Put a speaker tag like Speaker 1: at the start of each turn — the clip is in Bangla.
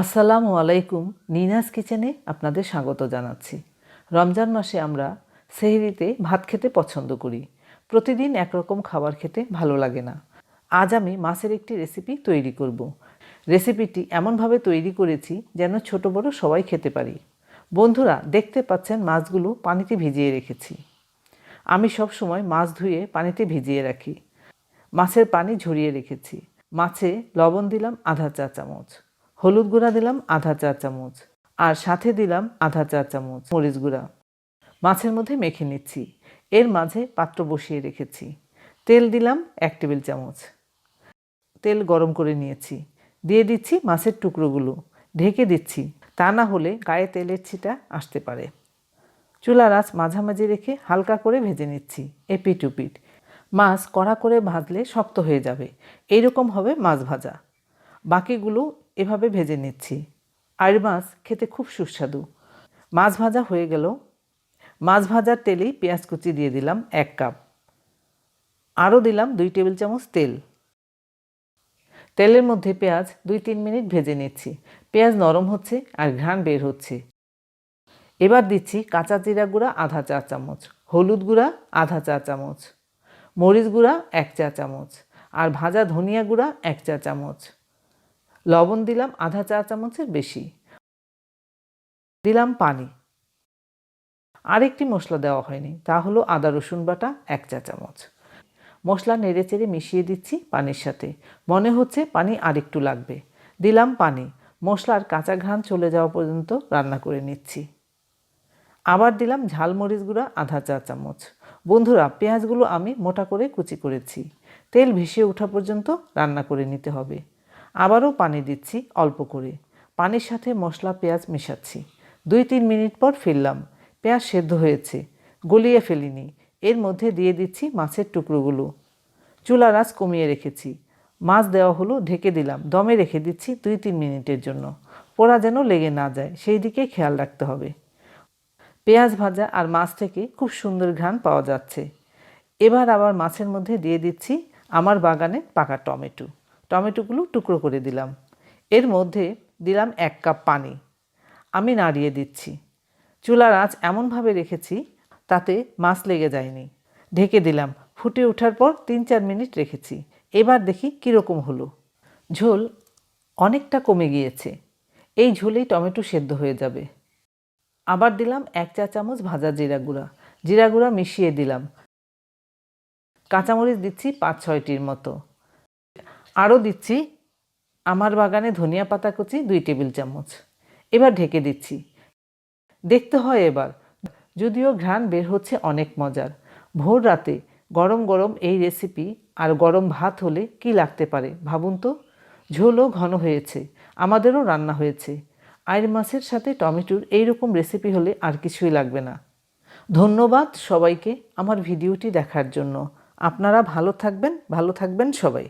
Speaker 1: আসসালামু আলাইকুম, নিনাস কিচেনে আপনাদের স্বাগত জানাচ্ছি। রমজান মাসে আমরা সেহরিতে ভাত খেতে পছন্দ করি। প্রতিদিন একরকম খাবার খেতে ভালো লাগে না। আজ আমি মাছের একটি রেসিপি তৈরি করব। রেসিপিটি এমনভাবে তৈরি করেছি যেন ছোট বড় সবাই খেতে পারি। বন্ধুরা, দেখতে পাচ্ছেন মাছগুলো পানিতে ভিজিয়ে রেখেছি। আমি সব সময় মাছ ধুয়ে পানিতে ভিজিয়ে রাখি। মাছের পানি ঝরিয়ে রেখেছি। মাছে লবণ দিলাম আধা চা চামচ। হলুদ গুঁড়া দিলাম আধা চা চামচ, আর সাথে দিলাম আধা চা চামচ মরিচ গুঁড়া। মাছের মধ্যে মেখে নিচ্ছি, এর মাঝে পাত্র বসিয়ে রেখেছি। তেল দিলাম এক টেবিল চামচ। তেল গরম করে নিয়েছি, দিয়ে দিচ্ছি মাছের টুকরোগুলো, ঢেকে দিচ্ছি, তা না হলে গায়ে তেলের ছিটা আসতে পারে। চুলার আঁচ মাঝামাঝি রেখে হালকা করে ভেজে নিচ্ছি এপিট উপিট মাছ কড়া করে ভাজলে শক্ত হয়ে যাবে, এইরকম হবে মাছ ভাজা। বাকিগুলো এভাবে ভেজে নিচ্ছি। আর মাছ খেতে খুব সুস্বাদু। মাছ ভাজা হয়ে গেল। মাছ ভাজার তেলেই পেঁয়াজ কুচি দিয়ে দিলাম এক কাপ। আরও দিলাম দুই টেবিল চামচ তেল। তেলের মধ্যে পেঁয়াজ দুই তিন মিনিট ভেজে নিচ্ছি। পেঁয়াজ নরম হচ্ছে আর ঘ্রাণ বের হচ্ছে। এবার দিচ্ছি কাঁচা জিরা গুঁড়া আধা চা চামচ, হলুদ গুঁড়া আধা চা চামচ, মরিচ গুঁড়া এক চা চামচ, আর ভাজা ধনিয়া গুঁড়া এক চা চামচ। লবণ দিলাম আধা চা চামচের বেশি। দিলাম পানি। আরেকটি মশলা দেওয়া হয়নি, তা হলো আদা, রসুন বাটা, এক চা চামচ। মশলা নেড়ে চেড়ে মিশিয়ে দিচ্ছি পানির সাথে। মনে হচ্ছে পানি আরেকটু লাগবে। দিলাম পানি। মশলার কাঁচা ঘ্রাণ চলে যাওয়া পর্যন্ত রান্না করে নিচ্ছি। আবার দিলাম ঝালমরিচ গুঁড়া আধা চা চামচ। বন্ধুরা, পেঁয়াজগুলো আমি মোটা করে কুচি করেছি। তেল ভেসে ওঠা পর্যন্ত রান্না করে নিতে হবে। আবারও পানি দিচ্ছি অল্প করে। পানির সাথে মশলা, পেঁয়াজ মেশাচ্ছি। দুই তিন মিনিট পর ফিরলাম পেঁয়াজ সেদ্ধ হয়েছে। গলিয়ে ফেলিনি। এর মধ্যে দিয়ে দিচ্ছি মাছের টুকরোগুলো। চুলার আঁচ কমিয়ে রেখেছি। মাছ দেওয়া হলো, ঢেকে দিলাম। দমে রেখে দিচ্ছি দুই তিন মিনিটের জন্য। পোড়া যেন লেগে না যায়, সেই দিকে খেয়াল রাখতে হবে। পেঁয়াজ ভাজা আর মাছ থেকে খুব সুন্দর ঘ্রাণ পাওয়া যাচ্ছে। এবার আবার মাছের মধ্যে দিয়ে দিচ্ছি আমার বাগানে পাকা টমেটো। টমেটোগুলো টুকরো করে দিলাম। এর মধ্যে দিলাম এক কাপ পানি। আমি নাড়িয়ে দিচ্ছি। চুলার আঁচ এমনভাবে রেখেছি তাতে মাছ লেগে যায়নি। ঢেকে দিলাম। ফুটে ওঠার পর তিন চার মিনিট রেখেছি। এবার দেখি কীরকম হলো। ঝোল অনেকটা কমে গিয়েছে। এই ঝোলেই টমেটো সেদ্ধ হয়ে যাবে। আবার দিলাম এক চা চামচ ভাজা জিরা গুঁড়া। জিরা গুঁড়া মিশিয়ে দিলাম। কাঁচামরিচ দিচ্ছি পাঁচ ছয়টির মতো। আরও দিচ্ছি আমার বাগানে ধনিয়া পাতা কুচি, দুই টেবিল চামচ। এবার ঢেকে দিচ্ছি। দেখতে হয় এবার, যদিও ঘ্রাণ বের হচ্ছে অনেক মজার। ভোর রাতে গরম গরম এই রেসিপি আর গরম ভাত হলে কি লাগতে পারে, ভাবুন তো? ঝোলও ঘন হয়েছে, আমাদেরও রান্না হয়েছে। আয়ের মাছের সাথে টমেটোর এইরকম রেসিপি হলে আর কিছুই লাগবে না। ধন্যবাদ সবাইকে আমার ভিডিওটি দেখার জন্য। আপনারা ভালো থাকবেন ভালো থাকবেন সবাই।